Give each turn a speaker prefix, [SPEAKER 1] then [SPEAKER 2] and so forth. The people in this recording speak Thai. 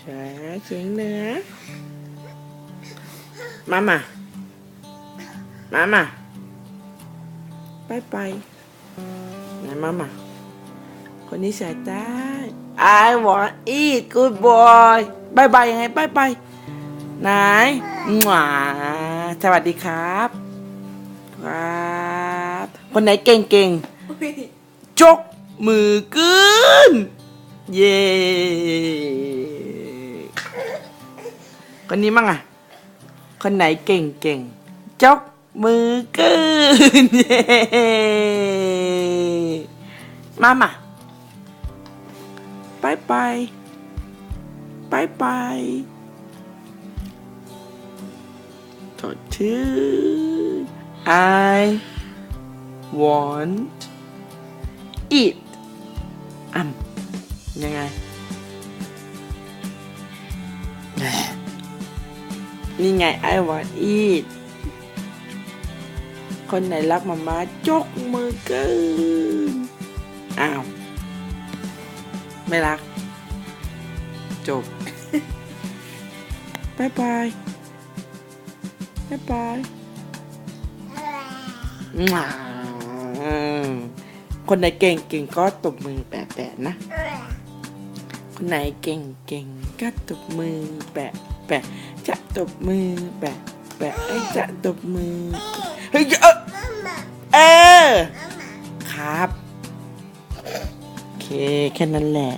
[SPEAKER 1] ใช่เสียงเหนือมามามามาไปไปไหนมามาคนนี้สายใต้ I want eat good boy บายบายยังไงบายบายไหนหมาสวัสดีครับ ครับ คนไหนเก่งเก่งๆจกมือขึ้น เย่ คนนี้มั่งอะ คนไหนเก่งเก่งจกมือขึ้นเย่มามาไปไปไปไปถอดชื่อ I want eat อ่ำยังไง นี่ไง I want eat คนไหนรักมามาจกมือเกินอ้าว ไม่รัก จบบายบายบายบายคนไหนเก่งเก่งก็ตบมือแปะๆนะ คนไหนเก่งเก่งก็ตบมือแปะ แปะจะตบมือแปะแปะไอ้จะตบมือเฮ้ยเออเออครับ โอเค แค่นั้นแหละ